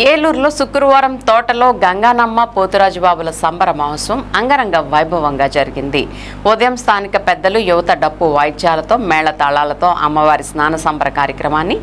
ఏలూరులో శుక్రవారం తోటలో గంగానమ్మ పోతురాజుబాబుల సంబర మహోత్సవం అంగరంగ వైభవంగా జరిగింది. ఉదయం స్థానిక పెద్దలు యువత డప్పు వాయిద్యాలతో మేళతాళాలతో అమ్మవారి స్నాన సంబర కార్యక్రమాన్ని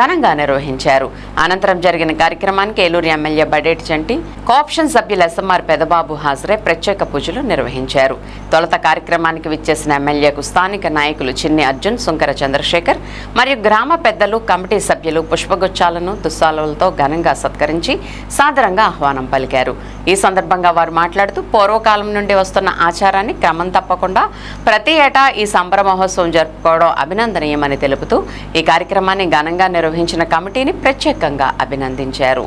ఘనంగా నిర్వహించారు. అనంతరం జరిగిన కార్యక్రమానికి ఏలూరు ఎమ్మెల్యే బడేటి చంటి కోఆప్షన్ సభ్యులు ఎస్ఎంఆర్ పెదబాబు హాజరై ప్రత్యేక పూజలు నిర్వహించారు. తొలత కార్యక్రమానికి విచ్చేసిన ఎమ్మెల్యేకు స్థానిక నాయకులు చిన్ని అర్జున్ సుంకర చంద్రశేఖర్ మరియు గ్రామ పెద్దలు కమిటీ సభ్యులు పుష్పగుచ్చాలను దుస్సాలతో ఘనంగా సత్కరించి సాదరంగా ఆహ్వానం పలికారు. ఈ సందర్భంగా వారు మాట్లాడుతూ పూర్వకాలం నుండి వస్తున్న ఆచారాన్ని క్రమం తప్పకుండా ప్రతి ఏటా ఈ సంబరమహోత్సవం జరుపుకోవడం అభినందనీయమని తెలుపుతూ ఈ కార్యక్రమాన్ని ఘనంగా నిర్వహించిన కమిటీని ప్రత్యేకంగా అభినందించారు.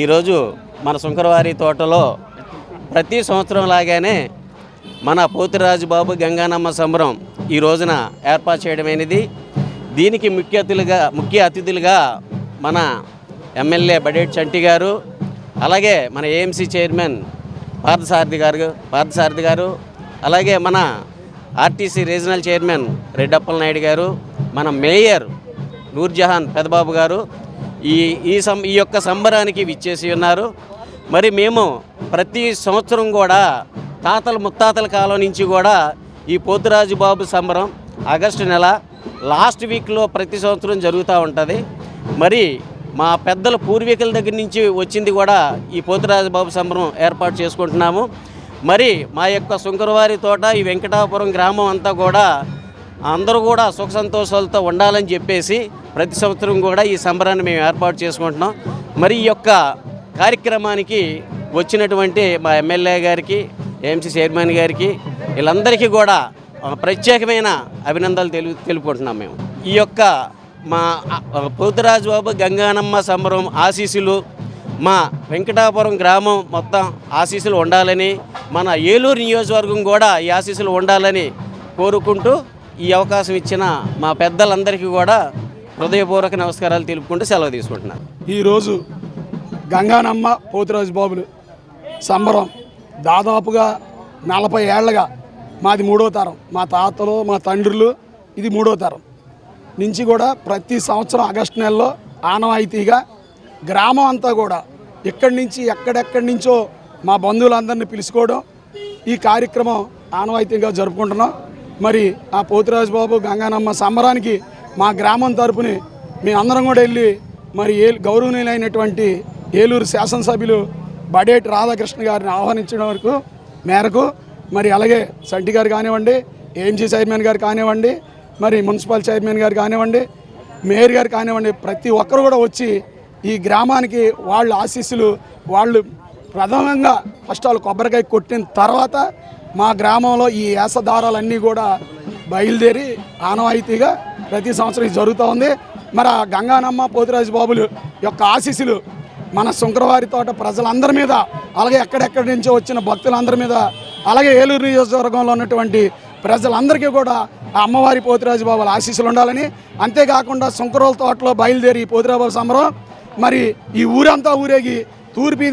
ఈరోజు మన శంకరవారి తోటలో ప్రతి సంవత్సరం లాగానే మన పోతిరాజు బాబు గంగానమ్మ సంబరం ఈ రోజున ఏర్పాటు చేయడమైనది. దీనికి ముఖ్య అతిథులుగా ముఖ్య అతిథులుగా మన ఎమ్మెల్యే బడేట్ చంటి గారు అలాగే మన ఏఎంసీ చైర్మన్ పార్థసారథి గారు పార్థసారథి గారు అలాగే మన RTC regional chairman Reddappala Naidu garu మన మేయర్ నూర్జహాన్ పెదబాబు గారు ఈ ఈ సం ఈ యొక్క సంబరానికి విచ్చేసి ఉన్నారు. మరి మేము ప్రతి సంవత్సరం కూడా తాతల ముత్తాతల కాలం నుంచి కూడా ఈ పోతురాజు బాబు సంబరం ఆగస్టు నెల లాస్ట్ వీక్లో ప్రతి సంవత్సరం జరుగుతూ ఉంటుంది. మరి మా పెద్దల పూర్వీకుల దగ్గర నుంచి వచ్చింది కూడా ఈ పోతురాజు బాబు సంబరం ఏర్పాటు చేసుకుంటున్నాము. మరి మా యొక్క శుంకరవారి తోట ఈ వెంకటాపురం గ్రామం అంతా కూడా అందరూ కూడా సుఖ సంతోషాలతో ఉండాలని చెప్పేసి ప్రతి సంవత్సరం కూడా ఈ సంబరాన్ని మేము ఏర్పాటు చేసుకుంటున్నాం. మరి ఈ యొక్క కార్యక్రమానికి వచ్చినటువంటి మా ఎమ్మెల్యే గారికి ఏఎంసీ చైర్మన్ గారికి వీళ్ళందరికీ కూడా ప్రత్యేకమైన అభినందనలు తెలు తెలుపుకుంటున్నాం మేము. ఈ యొక్క మా ఆ, పోతురాజు బాబు గంగానమ్మ సంబరం ఆశీస్సులు మా వెంకటాపురం గ్రామం మొత్తం ఆశీస్సులు ఉండాలని మన ఏలూరు నియోజకవర్గం కూడా ఈ ఆశీస్సులు ఉండాలని కోరుకుంటూ ఈ అవకాశం ఇచ్చిన మా పెద్దలందరికీ కూడా హృదయపూర్వక నమస్కారాలు తెలుపుకుంటూ సెలవు తీసుకుంటున్నాను. ఈరోజు గంగానమ్మ పోతురాజు బాబులు సంబరం దాదాపుగా నలభై ఏళ్ళగా మాది మూడో తరం. మా తాతలు మా తండ్రులు ఇది మూడో తరం. నుంచి కూడా ప్రతి సంవత్సరం ఆగస్టు నెలలో ఆనవాయితీగా గ్రామం అంతా కూడా ఇక్కడి నుంచి ఎక్కడెక్కడి నుంచో మా బంధువులందరినీ పిలుచుకోవడం ఈ కార్యక్రమం ఆనవాయితీగా జరుపుకుంటున్నాం. మరి ఆ పోతురాజు బాబు గంగానమ్మ సంబరానికి మా గ్రామం తరపుని మేమందరం కూడా వెళ్ళి మరి ఏ గౌరవనీయులైనటువంటి ఏలూరు శాసనసభ్యులు బడేటి రాధాకృష్ణ గారిని ఆహ్వానించడం వరకు మేరకు మరి అలాగే సంటి గారు కానివ్వండి ఏఎంసీ చైర్మన్ గారు కానివ్వండి మరి మున్సిపల్ చైర్మన్ గారు కానివ్వండి మేయర్ గారు కానివ్వండి ప్రతి ఒక్కరు కూడా వచ్చి ఈ గ్రామానికి వాళ్ళ ఆశీస్సులు వాళ్ళు ప్రథమంగా ఫస్ట్ వాళ్ళు కొబ్బరికాయ కొట్టిన తర్వాత మా గ్రామంలో ఈ ఏసదారాలన్నీ కూడా బయలుదేరి ఆనవాయితీగా ప్రతి సంవత్సరం ఇది జరుగుతూ ఉంది. మరి ఆ గంగానమ్మ పోతిరాజు బాబులు యొక్క ఆశీస్సులు మన శుంకరవారి తోట ప్రజలందరి మీద అలాగే ఎక్కడెక్కడి నుంచో వచ్చిన భక్తులందరి మీద అలాగే ఏలూరు నియోజకవర్గంలో ఉన్నటువంటి ప్రజలందరికీ కూడా ఆ అమ్మవారి పోతిరాజు బాబుల ఆశీస్సులు ఉండాలని. అంతేకాకుండా శంకరోల తోటలో బయలుదేరి పోతిరాబాబు సంబరం. మరి ఈ ఊరంతా ఊరేగి తూర్పు